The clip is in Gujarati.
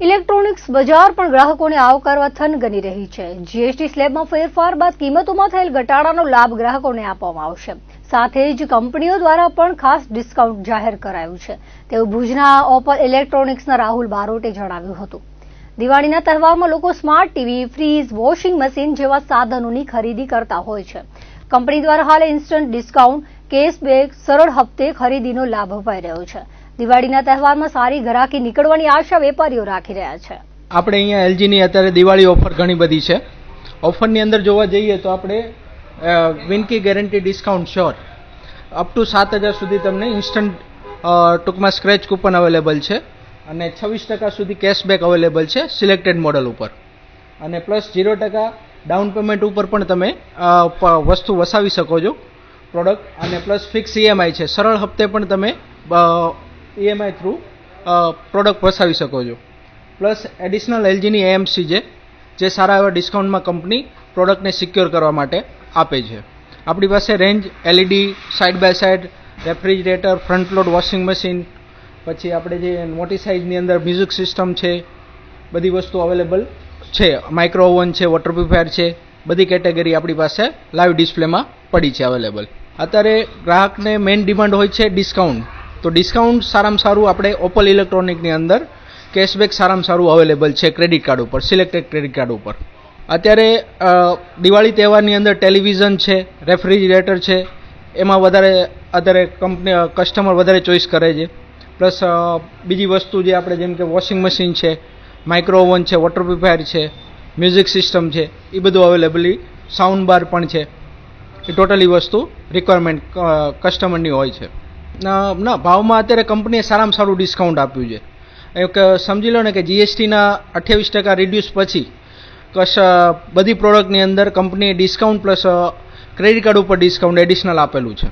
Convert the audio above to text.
ઇલેક્ટ્રોનિક્સ બજાર પણ ગ્રાહકોને આવકારવા થનગની રહી છે. જીએસટી સ્લેબમાં ફેરફાર બાદ કિંમતોમાં થયેલ ઘટાડાનો લાભ ગ્રાહકોને આપવામાં આવશે. સાથે જ કંપનીઓ દ્વારા પણ ખાસ ડિસ્કાઉન્ટ જાહેર કરાયું છે. તેવું ભુજના ઓપલ ઇલેક્ટ્રોનિક્સના રાહુલ બારોટે જણાવ્યું હતું. દિવાળીના તહેવારમાં લોકો smart TV fridge washing machine જેવા સાધનોની ખરીદી કરતા હોય છે. કંપની દ્વારા હાલ ઇન્સ્ટન્ટ ડિસ્કાઉન્ટ, કેશબેક, સરળ હપ્તે ખરીદીનો લાભ અપાઈ રહ્યો છે. દિવાળીના તહેવારમાં સારી ગ્રાહકી નીકળવાની આશા વેપારીઓ રાખી રહ્યા છે. આપણે અહીંયા એલજીની અત્યારે દિવાળી ઓફર ઘણી બધી છે. ઓફરની અંદર જોવા જઈએ તો આપણે વિનકી guarantee discount sure up to સાત હજાર સુધી તમને ઇન્સ્ટન્ટ ટૂંકમાં સ્ક્રેચ કૂપન અવેલેબલ છે અને છવ્વીસ ટકા સુધી કેશબેક અવેલેબલ છે સિલેક્ટેડ મોડલ ઉપર. અને પ્લસ ઝીરો ટકા ડાઉન પેમેન્ટ ઉપર પણ તમે વસ્તુ વસાવી શકો છો પ્રોડક્ટ. અને પ્લસ ફિક્સ ઈએમઆઈ છે. સરળ હપ્તે પણ તમે ઈએમઆઈ થ્રુ પ્રોડક્ટ વસાવી શકો છો. પ્લસ એડિશનલ એલજીની એએમસી છે જે સારા એવા ડિસ્કાઉન્ટમાં કંપની પ્રોડક્ટને સિક્યોર કરવા માટે આપે છે. આપણી પાસે range LED side by side refrigerator front load washing machine પછી આપણે જે મોટી સાઇઝની અંદર મ્યુઝિક સિસ્ટમ છે બધી વસ્તુ અવેલેબલ છે. માઇક્રો ઓવન છે વોટર પ્યુરિફાયર છે બધી કેટેગરી આપણી પાસે લાઈવ ડિસ્પ્લેમાં પડી છે અવેલેબલ અત્યારે ગ્રાહકને મેઇન ડિમાન્ડ હોય છે ડિસ્કાઉન્ટ તો ડિસ્કાઉન્ટ સારામાં સારું આપણે ઓપલ ઇલેક્ટ્રોનિકની અંદર કેશબેક સારામાં સારું અવેલેબલ છે ક્રેડિટ કાર્ડ ઉપર સિલેક્ટેડ ક્રેડિટ કાર્ડ ઉપર. અત્યારે દિવાળી તહેવારની અંદર ટેલિવિઝન છે રેફ્રિજરેટર છે, એમાં વધારે, અત્યારે કંપની કસ્ટમર વધારે ચોઈસ કરે છે. પ્લસ બીજી વસ્તુ જે આપણે જેમ કે વોશિંગ મશીન છે માઇક્રો ઓવન છે વોટર પ્યુરિફાયર છે મ્યુઝિક સિસ્ટમ છે, એ બધું અવેલેબલી સાઉન્ડ બાર પણ છે. એ ટોટલી વસ્તુ રિક્વાયરમેન્ટ કસ્ટમરની હોય છે. ના ભાવમાં અત્યારે કંપનીએ સારામાં સારું ડિસ્કાઉન્ટ આપ્યું છે. એક સમજી લો ને કે જીએસટીના અઠ્યાવીસ ટકા રિડ્યુસ પછી કશ બધી પ્રોડક્ટની અંદર કંપનીએ ડિસ્કાઉન્ટ પ્લસ ક્રેડિટ કાર્ડ ઉપર ડિસ્કાઉન્ટ એડિશનલ આપેલું છે.